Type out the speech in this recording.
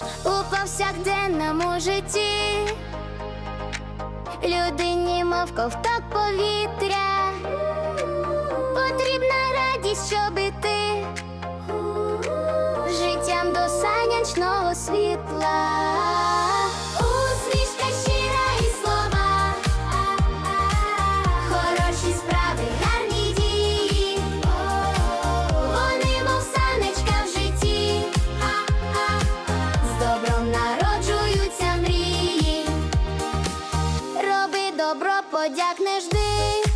У повсякденному житті людині, мов ковток повітря, потрібна радість, щоб іти життям до санячного світла. подяк не жди.